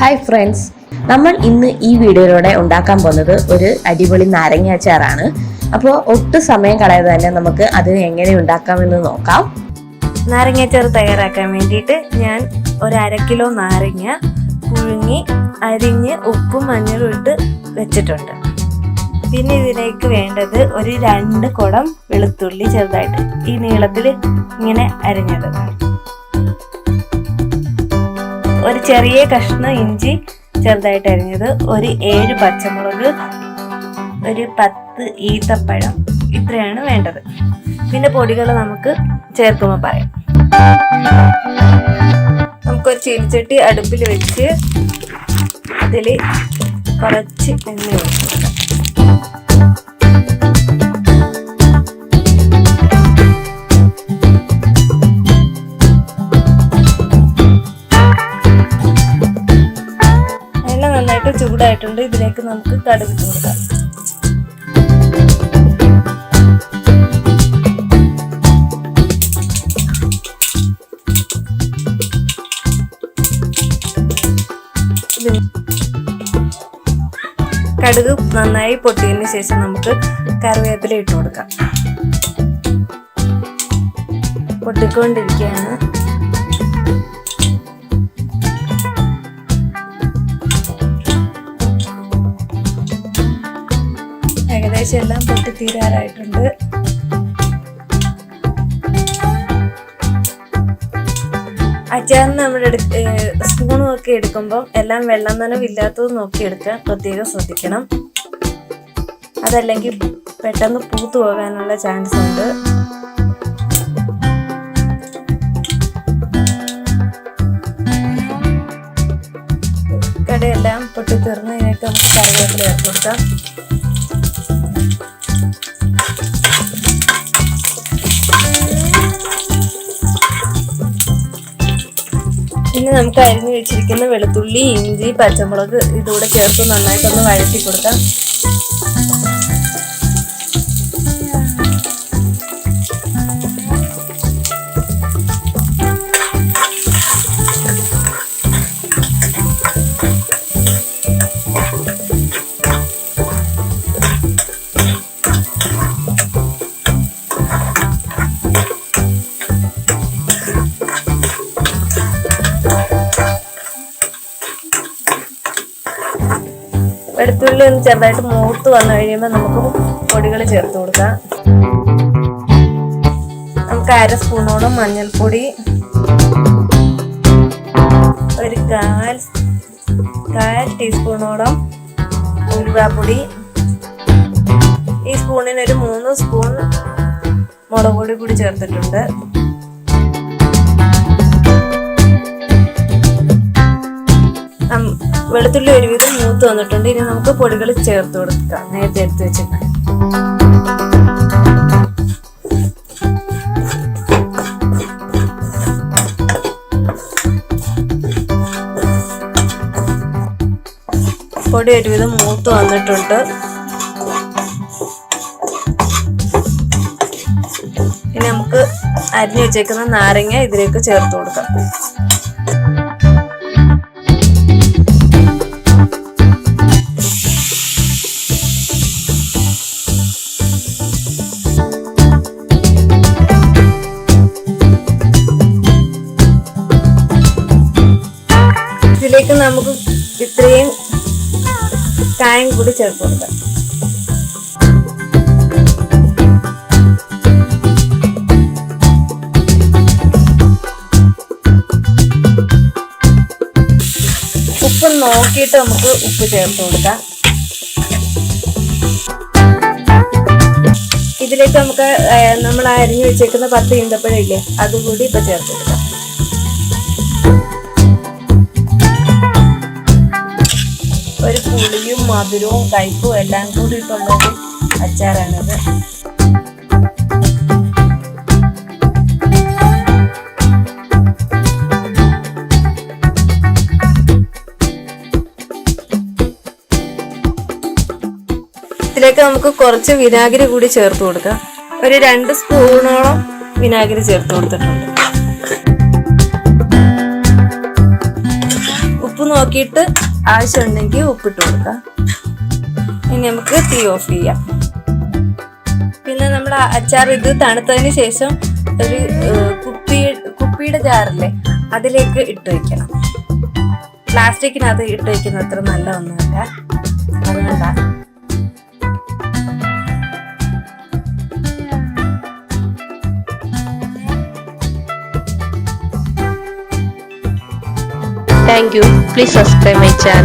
Hi friends നമ്മൾ ഇന്ന് ഈ വീഡിയോയിലൂടെ ഉണ്ടാക്കാൻ പോകുന്നത് ഒരു അടിപൊളി നാരങ്ങ അച്ചാറാണ്. അപ്പോൾ ഒട്ടും സമയം കളയാതെ തന്നെ നമുക്ക് അത് എങ്ങനെ ഉണ്ടാക്കാമെന്ന് നോക്കാം. നാരങ്ങ അച്ചാർ തയ്യാറാക്കാൻ വേണ്ടിയിട്ട് ഞാൻ ഒരു അര കിലോ നാരങ്ങ പുഴുങ്ങി അരിഞ്ഞ് ഉപ്പും മഞ്ഞളും ഇട്ട് വെച്ചിട്ടുണ്ട്. പിന്നെ ഇതിലേക്ക് വേണ്ടത് ഒരു രണ്ട് കുടം വെളുത്തുള്ളി ചെറുതായിട്ട് ഈ നീളത്തിൽ ഇങ്ങനെ അരിഞ്ഞത്. ഒരു ചെറിയ കഷ്ണം ഇഞ്ചി ചെറുതായിട്ട് അരിഞ്ഞത് ഒരു ഏഴ് പച്ചമുളക് ഒരു പത്ത് ഈത്തപ്പഴം ഇത്രയാണ് വേണ്ടത്. പിന്നെ പൊടികൾ നമുക്ക് ചേർക്കുമ്പോൾ പറയാം. നമുക്കൊരു ചീനിച്ചട്ടി അടുപ്പിൽ വെച്ച് അതിൽ കുറച്ച് എണ്ണ ഒഴിച്ച് ചൂടായിട്ടുണ്ട് ഇതിലേക്ക് നമുക്ക് കടുക് കൊടുക്കാം കടുക് നന്നായി പൊട്ടിയതിന് ശേഷം നമുക്ക് കറിവേപ്പില ഇട്ട് കൊടുക്കാം. പൊട്ടിക്കൊണ്ടിരിക്കുകയാണ്. ഏകദേശം എല്ലാം പൊട്ടി തീരാറായിട്ടുണ്ട് അച്ചാറിന് നമ്മൾ സ്പൂണും ഒക്കെ എടുക്കുമ്പോൾ എല്ലാം വെള്ളം നനവില്ലാത്തത് നോക്കി എടുക്കാൻ പ്രത്യേകം ശ്രദ്ധിക്കണം. അതല്ലെങ്കിൽ പെട്ടെന്ന് പൂത്തു പോകാനുള്ള ചാൻസ് ഉണ്ട്. കടയെല്ലാം പൊട്ടി തീർന്ന് ഇതിനൊക്കെ നമുക്ക് കറിവേപ്പില ഏർപ്പെടുത്താം പിന്നെ നമുക്ക് അരിഞ്ഞു വെച്ചിരിക്കുന്ന വെളുത്തുള്ളി ഇഞ്ചി പച്ചമുളക് ഇതുകൂടെ ചേർത്ത് നന്നായിട്ടൊന്ന് വഴറ്റി കൊടുക്കാം. വെളുത്തുള്ളി ഒന്ന് ചെറുതായിട്ട് മൂത്ത് വന്നു കഴിയുമ്പോൾ നമുക്ക് പൊടികൾ ചേർത്ത് കൊടുക്കാം. നമുക്ക് അര സ്പൂണോളം മഞ്ഞൾപ്പൊടി ഒരു കാൽ കാൽ ടീസ്പൂണോളം ഉലുവാപ്പൊടി ഈ സ്പൂണിന് ഒരു മൂന്ന് സ്പൂൺ മുളക് പൊടി കൂടി ചേർത്തിട്ടുണ്ട്. വെളുത്തുള്ളി ഒരുവിധം മൂത്ത് വന്നിട്ടുണ്ട്. ഇനി നമുക്ക് പൊടികൾ ചേർത്ത് കൊടുക്കാം. നേരത്തെ എടുത്ത് വെച്ചിട്ട് പൊടി ഒരുവിധം മൂത്ത് വന്നിട്ടുണ്ട്. ഇനി നമുക്ക് അരിഞ്ഞു വെച്ചേക്കുന്ന നാരങ്ങ ഇതിലേക്ക് ചേർത്ത് കൊടുക്കാം. ഇതിലേക്ക് നമുക്ക് ഇത്രയും കായം കൂടി ചേർത്ത് കൊടുക്കാം ഉപ്പ് നോക്കിയിട്ട് നമുക്ക് ഉപ്പ് ചേർത്ത് കൊടുക്കാം. ഇതിലേക്ക് നമുക്ക് നമ്മൾ അരിഞ്ഞു വെച്ചേക്കുന്ന പത്ത് ഇന്തപ്പഴം ഇല്ലേ അതുകൂടി ഇപ്പൊ ചേർത്ത് കൊടുക്കാം. ഒരു പുളിയും മധുരവും കയ്പും എല്ലാം കൂടിയിട്ടുള്ള ഒരു അച്ചാറാണിത്. ഇതിലേക്ക് നമുക്ക് കുറച്ച് വിനാഗിരി കൂടി ചേർത്ത് കൊടുക്കാം. ഒരു രണ്ട് സ്പൂണോളം വിനാഗിരി ചേർത്ത് കൊടുത്തിട്ടുണ്ട്. ഉപ്പ് നോക്കിയിട്ട് ആവശ്യമുണ്ടെങ്കിൽ ഉപ്പിട്ട് കൊടുക്കാം. ഇനി നമുക്ക് തീ ഓഫ് ചെയ്യാം. പിന്നെ നമ്മൾ അച്ചാർ ഇത് തണുത്തതിന് ശേഷം ഒരു കുപ്പി കുപ്പിയുടെ ജാറില്ലേ അതിലേക്ക് ഇട്ട് വെക്കണം. പ്ലാസ്റ്റിക്കിനകത്ത് ഇട്ട് വെക്കുന്നത് അത്ര നല്ല നല്ലതൊന്നുമല്ല. അതുകൊണ്ടാണ് Thank you. Please subscribe my channel.